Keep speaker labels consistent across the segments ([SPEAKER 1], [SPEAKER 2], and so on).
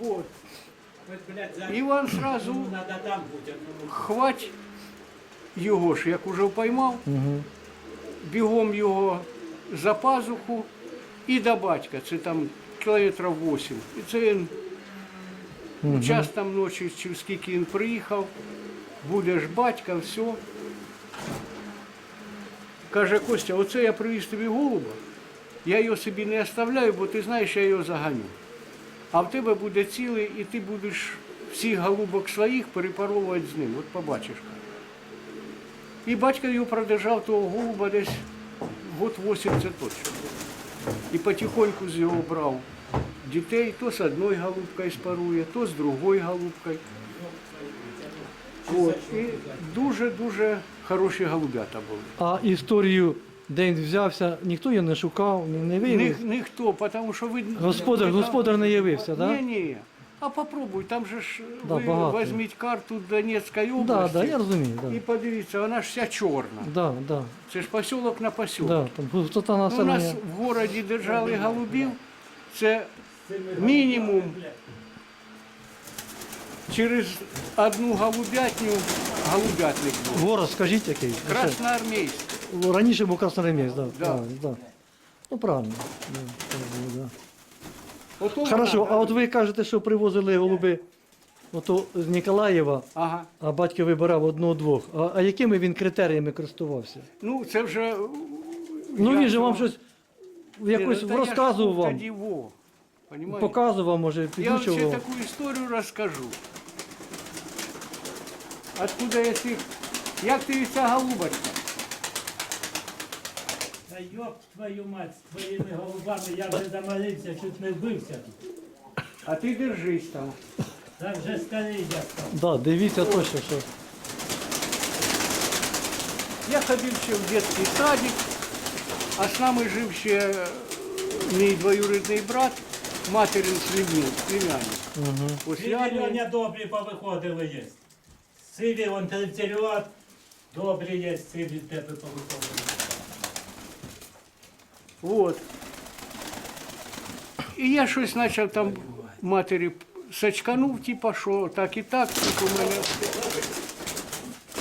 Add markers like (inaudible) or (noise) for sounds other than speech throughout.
[SPEAKER 1] Вот. Сразу
[SPEAKER 2] там бути. ну,
[SPEAKER 1] хвать його ж, як уже поймав, бігом його за пазуху і до батька. Це там кілометрів 8. І це він час там ночі, чи скільки він приїхав, буде ж батька, все. Каже, Костя, оце я привіз тобі голуба, я його собі не оставляю, бо ти знаєш, я його заганю. А в тебе буде цілий, і ти будеш всіх голубок своїх перепаровувати з ним. От побачиш. І батько його продержав того голуба десь год 80 точно. І потихоньку з його брав дітей, то з одною голубкою спарує, то з другою голубкою. От. І дуже-дуже хороші голубята були.
[SPEAKER 3] А історію, де він взявся, ніхто її не шукав, не, не
[SPEAKER 1] Ні, ніхто, тому що ви...
[SPEAKER 3] Господар,
[SPEAKER 1] ви-
[SPEAKER 3] господар не явився, так?
[SPEAKER 1] Ні, ні. А попробуй, там же ж
[SPEAKER 3] Да,
[SPEAKER 1] ви
[SPEAKER 3] багато.
[SPEAKER 1] візьміть карту Донецької
[SPEAKER 3] Да?
[SPEAKER 1] області
[SPEAKER 3] Да, да, я розумію,
[SPEAKER 1] і подивіться, вона ж вся чорна.
[SPEAKER 3] Да, да,
[SPEAKER 1] Це ж посілок на посілок.
[SPEAKER 3] да, там густота
[SPEAKER 1] Ну, у нас
[SPEAKER 3] населення.
[SPEAKER 1] в городі держали голубів, це мінімум через одну голубятню голубятник був.
[SPEAKER 3] Город, скажіть який?
[SPEAKER 1] Красноармійськ.
[SPEAKER 3] Це- Раніше був Красноремець, да,
[SPEAKER 1] Да.
[SPEAKER 3] да. Ну правильно. Да, так було, да. Хорошо, а от ви кажете, що привозили голуби ото з Ніколаєва,
[SPEAKER 1] Ага.
[SPEAKER 3] а батько вибирав одного-двох. А, а якими він критеріями користувався?
[SPEAKER 1] Ну, це вже...
[SPEAKER 3] Ну він же вам щось якось
[SPEAKER 1] ну, та я ж
[SPEAKER 3] розказував вам,
[SPEAKER 1] Тоді, во,
[SPEAKER 3] показував, може,
[SPEAKER 1] Я вам ще
[SPEAKER 3] підучував.
[SPEAKER 1] таку історію розкажу. Откуда я цих... Як ти ця голубочка?
[SPEAKER 2] Та йоп твою мать, з твоїми голубами я вже замолився, чуть не вбився тут.
[SPEAKER 1] А ти держись там.
[SPEAKER 2] Так вже старий я став.
[SPEAKER 3] Да, дивіться точно, що.
[SPEAKER 1] Я ходив ще в дитячий садик, а з нами жив ще е, мій двоюрідний брат, материн племінник, племянник.
[SPEAKER 3] Угу.
[SPEAKER 2] Сиві Льоня добрі повиходили є. Сиві он трицеріот, добрі є, сиві тебе повиходили.
[SPEAKER 1] Вот. І я щось почав там матері сачканув, типа, що так і так, тільки у мене.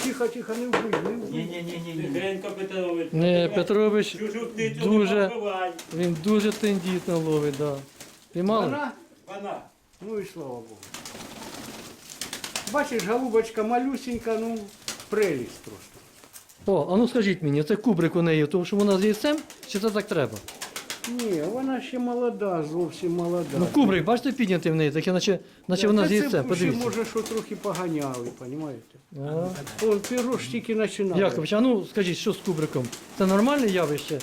[SPEAKER 1] Тихо, тихо, не вбий, не вбий.
[SPEAKER 2] Ні-ні-ні. Тихенько, Петрович.
[SPEAKER 3] Не, Петрович
[SPEAKER 2] Чужу птицю
[SPEAKER 3] дуже-
[SPEAKER 2] не побивай.
[SPEAKER 3] Він дуже тендітно ловить, да. Піймали?
[SPEAKER 1] Вона?
[SPEAKER 2] Вона.
[SPEAKER 1] Ну і слава Богу. Бачиш, голубочка малюсенька, ну, прелість просто.
[SPEAKER 3] О, а ну скажіть мені, це кубрик у неї, тому що вона з яйцем, чи це так треба?
[SPEAKER 1] Ні, вона ще молода, зовсім молода.
[SPEAKER 3] Ну кубрик, бачите, піднятий в неї, таке наче, наче вона з
[SPEAKER 1] це
[SPEAKER 3] яйцем,
[SPEAKER 1] ще,
[SPEAKER 3] подивіться.
[SPEAKER 1] може, що трохи поганяли, розумієте?
[SPEAKER 3] А.
[SPEAKER 1] Он пирож тільки починав.
[SPEAKER 3] Якович, а ну скажіть, що з кубриком? Це нормальне явище,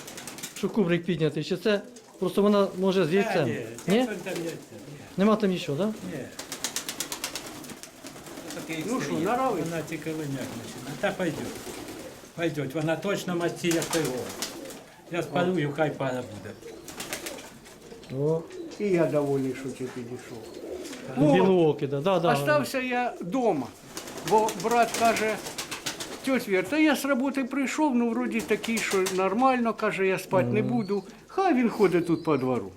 [SPEAKER 3] що кубрик піднятий, чи це просто вона може з яйцем?
[SPEAKER 2] Ні,
[SPEAKER 3] Ні?
[SPEAKER 2] там яйця.
[SPEAKER 3] Нема там нічого, так?
[SPEAKER 2] Ні.
[SPEAKER 1] Ну що, нравиться?
[SPEAKER 2] Вона тільки виняк починає. Та пойдет. Пойдет. Вона точно матці, як той. Я спалюю, хай пара буде.
[SPEAKER 3] О,
[SPEAKER 1] І я довольний, що ти підійшов.
[SPEAKER 3] білоокі, да, да, да.
[SPEAKER 1] Остався я вдома, бо брат каже, тьоть Вір, та я з роботи прийшов, ну вроді такий, що нормально, каже, я спати не буду. Хай він ходить тут по двору.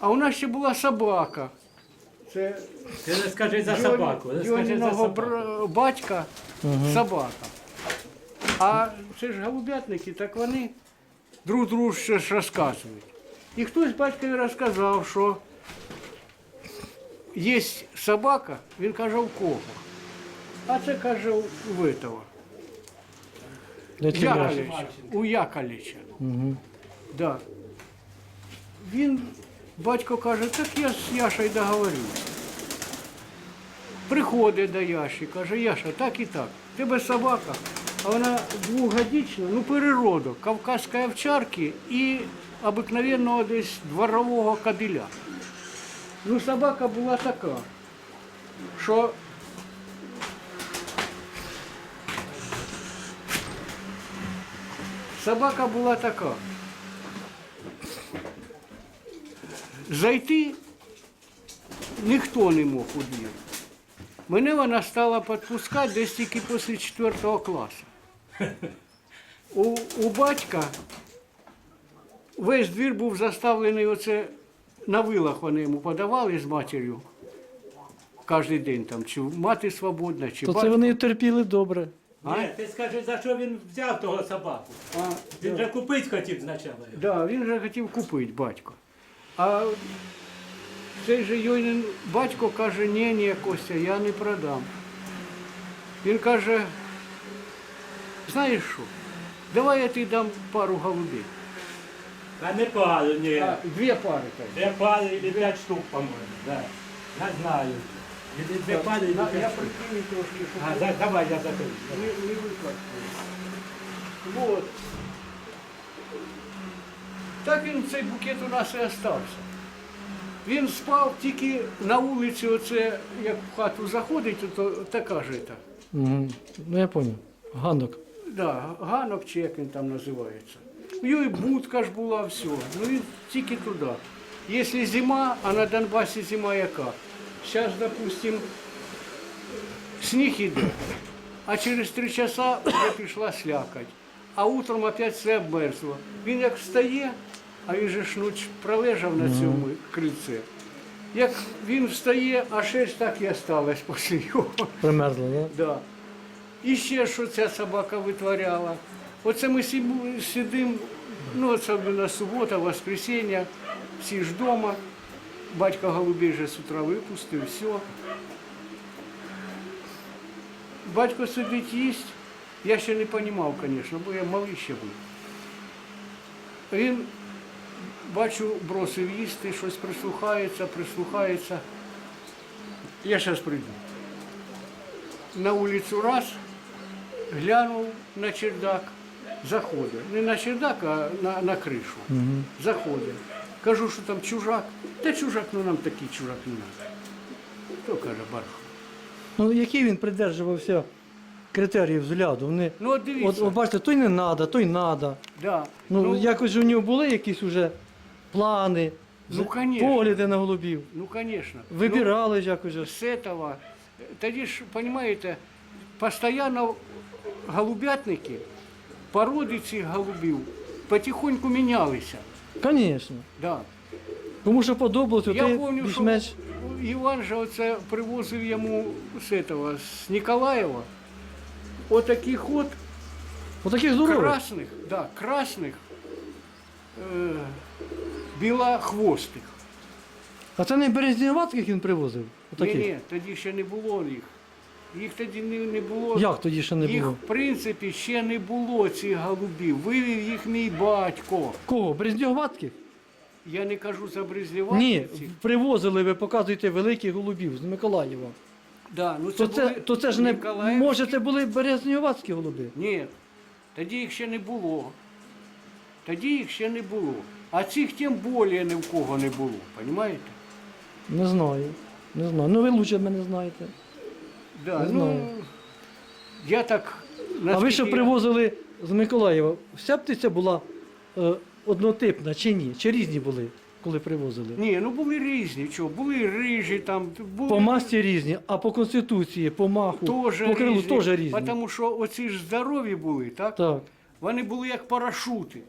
[SPEAKER 1] А у нас ще була собака. Це
[SPEAKER 2] Ти не скажи за собаку. Не скажи за собаку.
[SPEAKER 1] бра- батька собака. А це ж голубятники, так вони друг другу щось розказують. І хтось батькові розказав, що є собака, він каже, у кого? А це каже у этого. Яковлевича, у Яковлевича. Да. Він, батько каже, так я з Яшею договорився. Приходить до Яші, каже, Яша, так і так. Тебе собака, вона двохгодична, ну переродок, кавказської овчарки і обикновенного десь дворового кабеля. Ну, собака була така, що собака була така. Зайти ніхто не мог у двір. Мене вона стала підпускати десь тільки після 4 класу. У, у батька весь двір був заставлений оце на вилах вони йому подавали з матір'ю. Кожен день там, чи мати свободна, чи
[SPEAKER 3] То це
[SPEAKER 1] батько.
[SPEAKER 3] вони терпіли добре.
[SPEAKER 1] А?
[SPEAKER 2] Ні, ти скажи, за що він взяв того собаку?
[SPEAKER 1] А,
[SPEAKER 2] Він же купити хотів спочатку. його.
[SPEAKER 1] Да, він же хотів купити батько. А цей же Йойнин батько каже, ні, ні, Костя, я не продам. Він каже, знаєш що, давай я тобі дам пару голубей.
[SPEAKER 2] Та не пару, ні.
[SPEAKER 1] А, дві пари. так.
[SPEAKER 2] Две пары или пять штук, по-моему. Да. Я знаю. Или две пары, или
[SPEAKER 1] На,
[SPEAKER 2] пять
[SPEAKER 1] я
[SPEAKER 2] штук.
[SPEAKER 1] прикину трошки, щоб
[SPEAKER 2] А, за- давай, я закрою.
[SPEAKER 1] не, не викладку. Вот. Так він цей букет у нас і остався. Він спав тільки на вулиці, оце, як в хату заходить, то така ж та.
[SPEAKER 3] Угу. Ну я зрозумів. Ганок.
[SPEAKER 1] Да, ганок чи як він там називається. У нього і будка ж була, все. Ну він тільки туди. Якщо зима, а на Донбасі зима яка? Зараз, допустим, сніг іде, а через три часа вже пішла слякоть. А утром опять все обмерзло. Він як встає, а він же ж ніч пролежав на цьому крильці. Як він встає, а шерсть так і осталась (laughs) після його.
[SPEAKER 3] Примерзли, да?
[SPEAKER 1] Да. І ще що ця собака витворяла. Оце ми сидимо, ну особливо субота, воскресіння, всі ж вдома. Батько голубей вже з утра випустив, все. Батько сидить їсть. Я ще не розумів, звісно, бо я малий ще був. Він, бачу, бросив їсти, щось прислухається, прислухається. Я зараз прийду на вулицю раз, глянув на чердак, заходить. Не на чердак, а на, на кришу. Заходить. Кажу, що там чужак. Та чужак, ну нам такий чужак не треба. Хто каже барх?
[SPEAKER 3] Ну який він придержувався критеріїв взгляду? Вони,
[SPEAKER 1] Ну от
[SPEAKER 3] от,
[SPEAKER 1] дивіться,
[SPEAKER 3] от бачите, той не треба, той треба.
[SPEAKER 1] да.
[SPEAKER 3] Ну, якось у нього були якісь уже плани,
[SPEAKER 1] Ну,
[SPEAKER 3] з-
[SPEAKER 1] конечно.
[SPEAKER 3] погляди на голубів.
[SPEAKER 1] ну, конечно.
[SPEAKER 3] Вибирали ж якось. же.
[SPEAKER 1] Ну, этого, тоді ж, розумієте, постійно голубятники, породи цих голубів потихоньку мінялися.
[SPEAKER 3] Звісно.
[SPEAKER 1] Да.
[SPEAKER 3] Кому що подобалося,
[SPEAKER 1] Я
[SPEAKER 3] той
[SPEAKER 1] пам'ятаю, що
[SPEAKER 3] більш-менш.
[SPEAKER 1] Іван же оце привозив йому з, этого, з Ніколаєва отаких от
[SPEAKER 3] Отаких здорових.
[SPEAKER 1] красних, да, красних е, білохвостих.
[SPEAKER 3] А це не березнівацьких він привозив?
[SPEAKER 1] Ні,
[SPEAKER 3] Отаких?
[SPEAKER 1] ні, тоді ще не було їх. Їх тоді не, було.
[SPEAKER 3] Як тоді ще не
[SPEAKER 1] їх,
[SPEAKER 3] було?
[SPEAKER 1] в принципі, ще не було цих голубів. Вивів їх мій батько.
[SPEAKER 3] Кого? Березнівацьких?
[SPEAKER 1] Я не кажу за
[SPEAKER 3] Ні, привозили, ви показуєте великих голубів з Миколаєва.
[SPEAKER 1] Да, ну
[SPEAKER 3] То це,
[SPEAKER 1] були
[SPEAKER 3] то це ж не може це були березнівацькі голуби.
[SPEAKER 1] Ні, тоді їх ще не було. Тоді їх ще не було. А цих тим більше ні в кого не було, розумієте?
[SPEAKER 3] Не знаю. Не знаю. Ну ви лучше мене знаєте.
[SPEAKER 1] Да,
[SPEAKER 3] Не
[SPEAKER 1] ну, я так.
[SPEAKER 3] А ви що
[SPEAKER 1] я-
[SPEAKER 3] привозили з Миколаєва? Вся птиця була е, однотипна чи ні? Чи різні були, коли привозили?
[SPEAKER 1] Ні, ну були різні, що, були рижі там, були
[SPEAKER 3] По масті різні, а по конституції, по маху,
[SPEAKER 1] теж
[SPEAKER 3] по крилу
[SPEAKER 1] різні.
[SPEAKER 3] теж різні.
[SPEAKER 1] Тому що оці ж здорові були, так?
[SPEAKER 3] Так.
[SPEAKER 1] Вони були як парашути.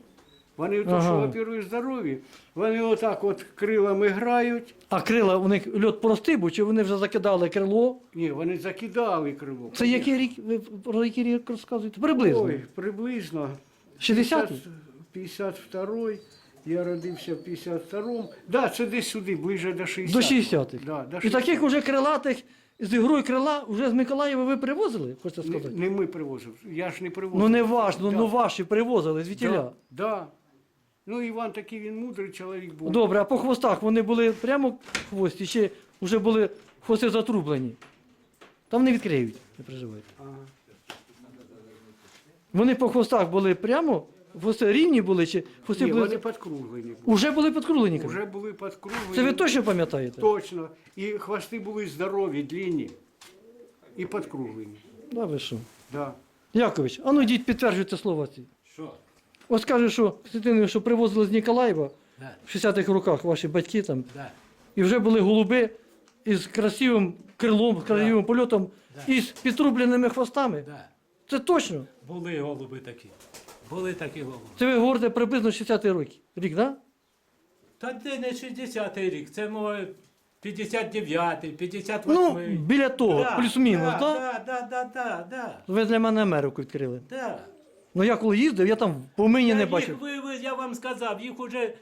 [SPEAKER 1] Вони, то, що, во-первых, здорові, вони отак от крилами грають.
[SPEAKER 3] А крила у них льот простий був, чи вони вже закидали крило?
[SPEAKER 1] Ні, вони закидали крило.
[SPEAKER 3] Це який рік, ви про який рік розказуєте? Приблизно.
[SPEAKER 1] Ой, приблизно.
[SPEAKER 3] 60-й?
[SPEAKER 1] 52-й. Я родився в 52-му. Да, це десь сюди, ближе до 60-х.
[SPEAKER 3] До 60-х.
[SPEAKER 1] Да, до
[SPEAKER 3] І
[SPEAKER 1] 60-х.
[SPEAKER 3] таких уже крилатих з ігрою крила вже з Миколаєва ви привозили, хочете сказати?
[SPEAKER 1] не ми привозили. Я ж не привозив.
[SPEAKER 3] Ну не важно,
[SPEAKER 1] Да.
[SPEAKER 3] ну ваші привозили звідтіля.
[SPEAKER 1] Да, да. Ну, Іван такий він мудрий чоловік був.
[SPEAKER 3] Добре, а по хвостах вони були прямо в хвості, чи вже були хвости затрублені? Там не відкриють, не переживайте.
[SPEAKER 1] Ага.
[SPEAKER 3] Вони по хвостах були прямо, хвости рівні були, чи хвости
[SPEAKER 1] Ні,
[SPEAKER 3] були.
[SPEAKER 1] вони підкруглені були.
[SPEAKER 3] Уже були підкруглені.
[SPEAKER 1] Вже були підкруглені.
[SPEAKER 3] Це ви точно пам'ятаєте?
[SPEAKER 1] Точно. І хвости були здорові, длинні. І підкруглені.
[SPEAKER 3] Да, ви що?
[SPEAKER 1] Да.
[SPEAKER 3] Якович, а ну йдіть підтверджуйте слова ці.
[SPEAKER 2] Що?
[SPEAKER 3] Ось скаже, що Костянтинович, що привозили з Ніколаєва
[SPEAKER 2] Да,
[SPEAKER 3] в 60-х роках ваші батьки там,
[SPEAKER 2] да.
[SPEAKER 3] і вже були голуби із красивим крилом, з красивим польотом
[SPEAKER 2] Да.
[SPEAKER 3] і з підрубленими хвостами.
[SPEAKER 2] Да.
[SPEAKER 3] Це точно.
[SPEAKER 2] Були голуби такі. Були такі голуби.
[SPEAKER 3] Це ви говорите приблизно 60-й рік, рік, да?
[SPEAKER 2] Та це не 60-й рік, це може 59-й, 58-й.
[SPEAKER 3] Ну, біля того,
[SPEAKER 2] Да,
[SPEAKER 3] плюс-мінус,
[SPEAKER 2] да,
[SPEAKER 3] так?
[SPEAKER 2] Да, да, да, да, да,
[SPEAKER 3] Ви для мене Америку відкрили.
[SPEAKER 2] да.
[SPEAKER 3] Ну я коли їздив, я там помині не
[SPEAKER 2] їх
[SPEAKER 3] Ви,
[SPEAKER 2] ви, я вам сказав, їх уже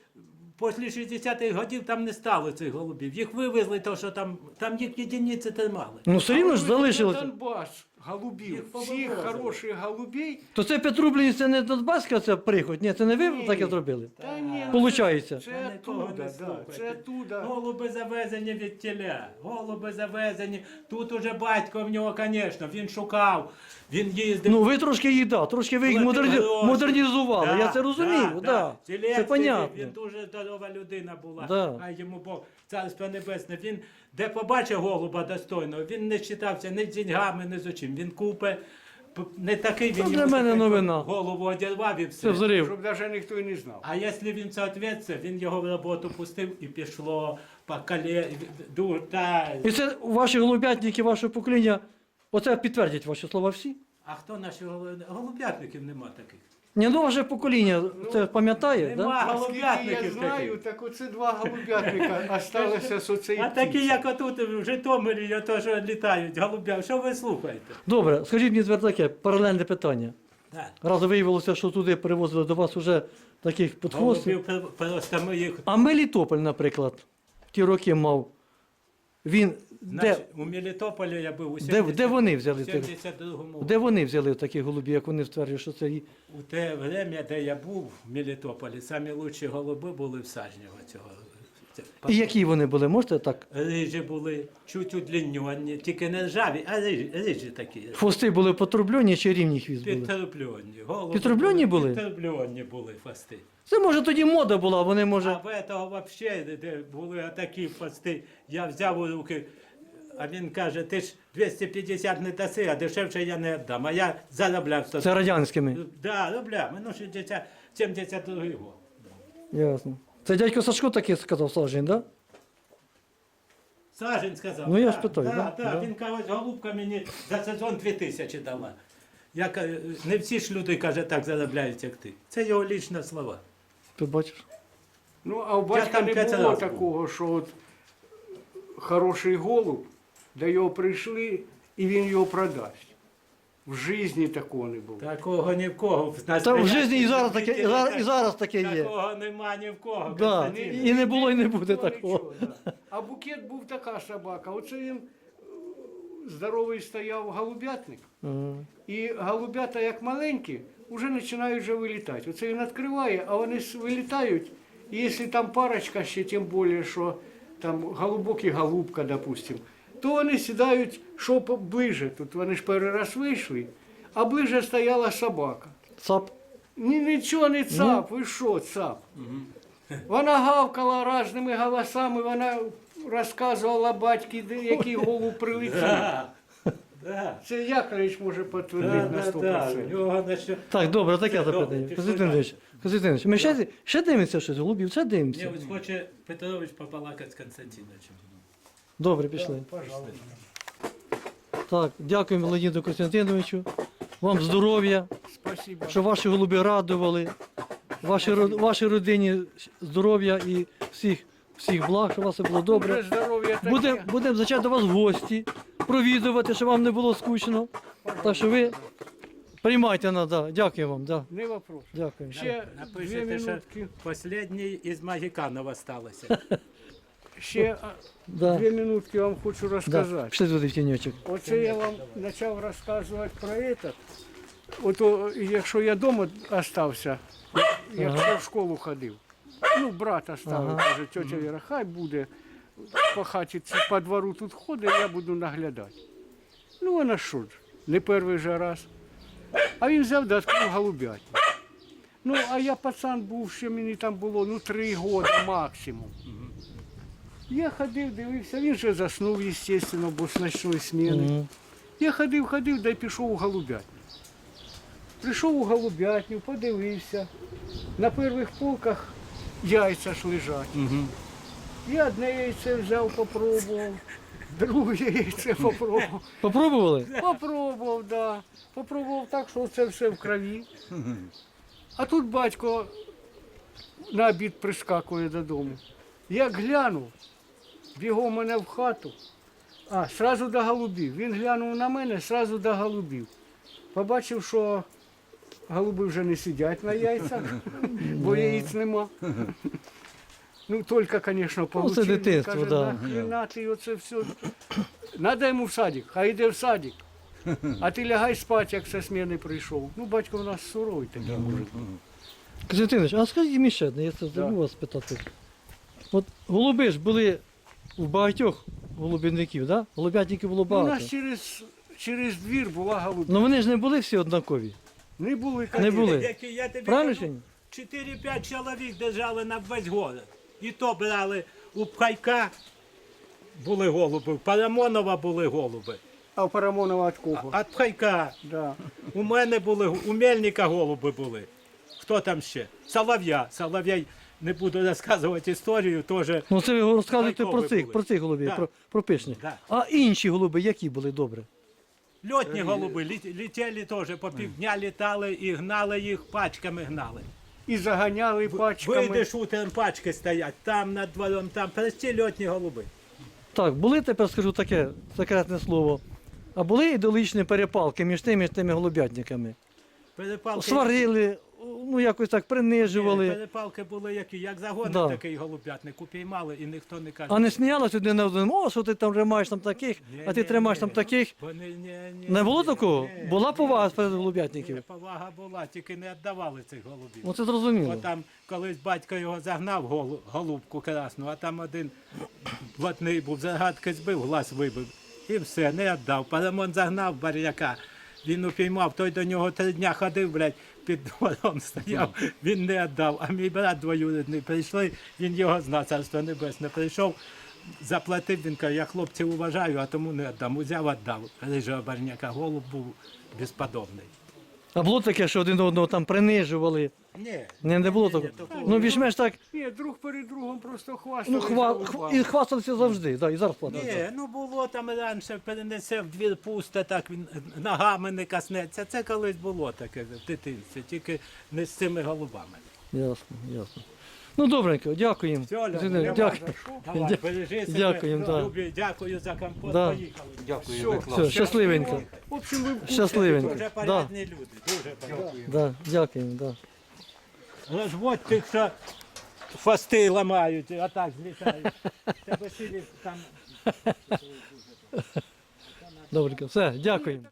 [SPEAKER 2] після 60-х годів там не стало цих голубів. Їх вивезли, то що там, там їх єдиниці тримали.
[SPEAKER 3] Ну все рівно ж залишилося.
[SPEAKER 1] Донбас голубів, всіх хороших голубей.
[SPEAKER 3] То це Петрублені, це не Донбаська це приход? Ні, це не ви
[SPEAKER 1] Ні.
[SPEAKER 3] таке зробили?
[SPEAKER 1] Та ні,
[SPEAKER 3] Получається.
[SPEAKER 1] Це
[SPEAKER 2] Та нікого
[SPEAKER 1] оттуда,
[SPEAKER 2] не
[SPEAKER 1] да,
[SPEAKER 2] слухайте.
[SPEAKER 1] це оттуда.
[SPEAKER 2] Голуби завезені від теля, голуби завезені. Тут уже батько в нього, звісно, він шукав, він їздив.
[SPEAKER 3] Ну ви трошки їх, да, трошки ви їх модерні...
[SPEAKER 2] гроші.
[SPEAKER 3] модернізували.
[SPEAKER 2] Да,
[SPEAKER 3] я це розумію, да,
[SPEAKER 2] да.
[SPEAKER 3] це
[SPEAKER 2] Зеленський,
[SPEAKER 3] понятно.
[SPEAKER 2] Він дуже здорова людина була.
[SPEAKER 3] Да.
[SPEAKER 2] Хай йому Бог, царство небесне. Він де побачив голуба достойного, він не считався ні з деньгами, ні з Він купе. Не такий він
[SPEAKER 3] Ну, для мене новина.
[SPEAKER 2] голову одірвав і все.
[SPEAKER 3] Це взрив.
[SPEAKER 1] Щоб навіть ніхто і не знав.
[SPEAKER 2] А якщо він це соответствує, він його в роботу пустив і пішло по коле... та...
[SPEAKER 3] І це ваші голубятники, ваше покоління, оце підтвердять ваші слова всі?
[SPEAKER 2] А хто наші голуб- голубятників нема таких?
[SPEAKER 3] Ні, ну ваше покоління це пам'ятає,
[SPEAKER 2] нема.
[SPEAKER 3] да?
[SPEAKER 1] А скільки я
[SPEAKER 2] голубятників
[SPEAKER 1] знаю,
[SPEAKER 2] таких.
[SPEAKER 1] так оце два голубятника осталося з оцей
[SPEAKER 2] А такі, як отут в Житомирі, то що літають, голубя, що ви слухаєте?
[SPEAKER 3] Добре, скажіть мені тепер таке, паралельне питання.
[SPEAKER 2] Так.
[SPEAKER 3] Раз виявилося, що туди привозили до вас вже таких підхвостів.
[SPEAKER 2] Голубів просто ми їх
[SPEAKER 3] А Мелітополь, наприклад, в ті роки мав. Він де,
[SPEAKER 2] Значить, у Мелітополі я був у
[SPEAKER 3] де, де вони взяли тих?
[SPEAKER 2] 72-му.
[SPEAKER 3] Де вони взяли такі голубі, як вони стверджують, що це
[SPEAKER 2] У те время, де я був в Мелітополі, самі лучші голуби були в Сажнього цього.
[SPEAKER 3] І які вони були, можете так?
[SPEAKER 2] Рижі були, чуть удлінені, тільки не ржаві, а рижі, рижі такі.
[SPEAKER 3] Хвости були потрублені чи рівні хвіст були?
[SPEAKER 2] Підтреблені. Голуби
[SPEAKER 3] Підтреблені були?
[SPEAKER 2] Підтреблені були фасти.
[SPEAKER 3] Це може тоді мода була, вони
[SPEAKER 2] А
[SPEAKER 3] може.
[SPEAKER 2] в этого де- де були такі фасти, я взяв у руки, а він каже, ти ж 250 не даси, а дешевше я не віддам. А я заробляв 100.
[SPEAKER 3] Це радянськими.
[SPEAKER 2] Да, робляв, ну 60, 72 год.
[SPEAKER 3] Ясно. Це дядько Сашко таке сказав Сажень, так? Да?
[SPEAKER 2] Сажень сказав.
[SPEAKER 3] Ну, я ж питаю,
[SPEAKER 2] да,
[SPEAKER 3] да?
[SPEAKER 2] да,
[SPEAKER 3] Да.
[SPEAKER 2] Він каже, голубка мені за сезон 2000 дала. Я кажу, не всі ж люди, каже, так заробляють, як ти. Це його лічні слова.
[SPEAKER 3] Ти бачиш?
[SPEAKER 1] Ну, а у батька
[SPEAKER 2] там
[SPEAKER 1] не
[SPEAKER 2] п'ять
[SPEAKER 1] було
[SPEAKER 2] раз
[SPEAKER 1] такого, що от хороший голуб, до його прийшли, і він його продасть. В житті такого не було.
[SPEAKER 2] Такого ні в кого. В
[SPEAKER 3] Та в житті і зараз таке, і зараз, і зараз таке є.
[SPEAKER 2] Такого нема ні в кого.
[SPEAKER 3] Да.
[SPEAKER 2] Константин.
[SPEAKER 3] І не було, і не буде
[SPEAKER 1] Нічого,
[SPEAKER 3] такого.
[SPEAKER 1] нічого, да. А букет був така собака. Оце він е, здоровий стояв голубятник.
[SPEAKER 3] Ага.
[SPEAKER 1] І голубята, як маленькі, вже починають вже вилітати. Оце він відкриває, а вони с- вилітають. І якщо там парочка ще, тим більше, що там голубок і голубка, допустим, то вони сідають, що ближе. Тут вони ж перший раз вийшли, а ближе стояла собака.
[SPEAKER 3] Цап.
[SPEAKER 1] Ні, нічого не цап, ви що, цап? Вона гавкала різними голосами, вона розказувала батьки, який голуб прилетів.
[SPEAKER 2] Да. Да.
[SPEAKER 1] Це Яковлевич може
[SPEAKER 2] Да,
[SPEAKER 1] підтвердити на
[SPEAKER 2] да,
[SPEAKER 1] 100%.
[SPEAKER 2] да. У нього на
[SPEAKER 3] Так, добре, таке
[SPEAKER 2] Це добре,
[SPEAKER 3] запитання.
[SPEAKER 2] пішли
[SPEAKER 3] Костянтинович, Костянтинович, ми ще, ще дивимося щось, голубів, ще
[SPEAKER 2] Ні,
[SPEAKER 3] дивимося.
[SPEAKER 2] ось хоче Петрович побалакати з Константиновичем.
[SPEAKER 3] Добре, пішли. Так, дякуємо Леоніду Костянтиновичу. Вам здоров'я,
[SPEAKER 1] Спасибо.
[SPEAKER 3] що ваші голуби радували, вашій, вашій родині здоров'я і всіх, всіх благ, щоб у вас все було добре.
[SPEAKER 1] Дуже здоров'я таке.
[SPEAKER 3] Будемо будем зачати до вас в гості, провідувати, щоб вам не було скучно. Так що ви приймайте нас, да. дякую вам, да.
[SPEAKER 1] Не вопрос.
[SPEAKER 3] дякую.
[SPEAKER 1] Ще дві
[SPEAKER 2] Напишете, що
[SPEAKER 1] минутки.
[SPEAKER 2] останній із Магіканов осталося. (laughs)
[SPEAKER 1] Ще
[SPEAKER 3] Да.
[SPEAKER 1] дві минутки вам хочу
[SPEAKER 3] Да.
[SPEAKER 1] розказати.
[SPEAKER 3] Пішли туди в тіньочок.
[SPEAKER 1] Оце я вам почав розказувати про этот. Ото, якщо я вдома остався, якщо в школу ходив, ну, брат оставив,
[SPEAKER 3] Ага.
[SPEAKER 1] каже, тетя Віра, хай буде по хаті, по двору тут ходить, я буду наглядати. Ну, вона що ж, не перший же раз. А він взяв да відкрив голубятню. Ну, а я пацан був, ще мені там було ну, три роки максимум. Я ходив, дивився, він вже заснув, звісно, бо з ночної сміни.
[SPEAKER 3] Мгм.
[SPEAKER 1] Я ходив, ходив, да й пішов у голубятню. Прийшов у голубятню, подивився. На перших полках яйця ж лежать. Я одне яйце взяв, попробував, друге яйце (laughs) попробував.
[SPEAKER 3] Попробували?
[SPEAKER 1] Попробував, да. Попробував так, що це все в крові. А тут батько на обід прискакує додому. Як глянув, бігом мене в хату, а, сразу до голубів. Він глянув на мене, сразу до голубів. Побачив, що голуби вже не сидять на яйцях, бо яєць нема. Ну, тільки, звісно, получив. Він каже,
[SPEAKER 3] да.
[SPEAKER 1] нахрена ти оце все. Надо йому в садик, хай йде в садик. А ти лягай спати, як со сміни прийшов. Ну, батько у нас суровий такий мужик.
[SPEAKER 3] Костянтинович, а скажіть мені ще одне, я це забув вас питати. От голуби ж були у багатьох голубівників, да? голубятників було
[SPEAKER 1] Ну, У нас через, через двір була голубка.
[SPEAKER 3] Ну вони ж не були всі однакові.
[SPEAKER 1] Не були
[SPEAKER 3] Не були.
[SPEAKER 2] Які я тобі
[SPEAKER 3] Правильно
[SPEAKER 2] кажу,
[SPEAKER 3] чи ні?
[SPEAKER 2] 4-5 чоловік держали на весь город. І то брали у Пхайка були голуби, у Парамонова були голуби.
[SPEAKER 1] А у Парамонова від кого?
[SPEAKER 2] А Пхайка,
[SPEAKER 1] Да.
[SPEAKER 2] у мене були, у Мельника голуби були. Хто там ще? Солов'я. Солов'я, не буду розказувати історію, теж.
[SPEAKER 3] Ну це ви розказуєте про
[SPEAKER 2] Байкові
[SPEAKER 3] цих,
[SPEAKER 2] були.
[SPEAKER 3] про цих голубів,
[SPEAKER 2] Да.
[SPEAKER 3] про, про пишні.
[SPEAKER 2] Да.
[SPEAKER 3] А інші голуби, які були добре?
[SPEAKER 2] Льотні голуби лі- літели теж, по півдня літали і гнали їх, пачками гнали.
[SPEAKER 1] І заганяли пачками.
[SPEAKER 2] Вийдеш утром, пачки стоять, там над двором, там прості льотні голуби.
[SPEAKER 3] Так, були тепер скажу таке секретне слово. А були ідеологічні перепалки між тими, між тими голубятниками.
[SPEAKER 2] Перепалки,
[SPEAKER 3] Сварили, ну якось так
[SPEAKER 2] Ні,
[SPEAKER 3] принижували.
[SPEAKER 2] перепалки були які, як загонив
[SPEAKER 3] Да.
[SPEAKER 2] такий голубятник, упіймали і ніхто не каже.
[SPEAKER 3] А не сміялися один на один, о, що ти там тримаєш там таких,
[SPEAKER 2] Ні,
[SPEAKER 3] а ти
[SPEAKER 2] ні,
[SPEAKER 3] тримаєш
[SPEAKER 2] ні.
[SPEAKER 3] там таких.
[SPEAKER 2] Вони, ні, ні,
[SPEAKER 3] Не було
[SPEAKER 2] ні,
[SPEAKER 3] такого?
[SPEAKER 2] ні,
[SPEAKER 3] Була
[SPEAKER 2] ні,
[SPEAKER 3] повага серед
[SPEAKER 2] ні,
[SPEAKER 3] голубятників?
[SPEAKER 2] повага була, тільки не віддавали цих голубів.
[SPEAKER 3] Ну це зрозуміло.
[SPEAKER 2] От там колись батько його загнав голу- голубку красну, а там один блатний був, загадки збив, глаз вибив. І все, не віддав. Парамон загнав баряка. Він упіймав, той до нього три дня ходив, блядь, під двором стояв, він не віддав. А мій брат двоюрідний прийшли, він його знав, царство небесне, прийшов, заплатив, він каже, я хлопців уважаю, а тому не віддам. Узяв, віддав. Рижого барняка, голуб був безподобний.
[SPEAKER 3] А було таке, що один одного там принижували.
[SPEAKER 2] Ні,
[SPEAKER 3] Не, не було такого. Ну більш-менш так,
[SPEAKER 1] Ні, друг перед другом просто
[SPEAKER 3] ну
[SPEAKER 1] хвастали.
[SPEAKER 3] хва... і хвасталися завжди, да, і зараз хвастаються.
[SPEAKER 2] Ні, ну було там раніше, перенесе в двір пусто, так він ногами не коснеться. Це колись було таке в дитинстві, тільки не з цими голубами.
[SPEAKER 3] Ясно, ясно. Ну добренько, дякуємо.
[SPEAKER 2] Все, нема
[SPEAKER 3] дякую.
[SPEAKER 1] що.
[SPEAKER 2] Давай,
[SPEAKER 3] Дя-
[SPEAKER 2] бережи себе.
[SPEAKER 3] дякуємо, да.
[SPEAKER 2] Любі, дякую за компот.
[SPEAKER 3] Да.
[SPEAKER 2] Поїхали.
[SPEAKER 3] Все, щасливенько.
[SPEAKER 1] В общем, ви.
[SPEAKER 3] Щасливенько.
[SPEAKER 2] Дуже
[SPEAKER 3] Да,
[SPEAKER 2] порядні люди, дуже порядні.
[SPEAKER 3] да, дякуємо, да.
[SPEAKER 2] Розводь тих, що фасти ламають, а так злітають. Тебе сидить там.
[SPEAKER 3] Добренько, все, дякуємо.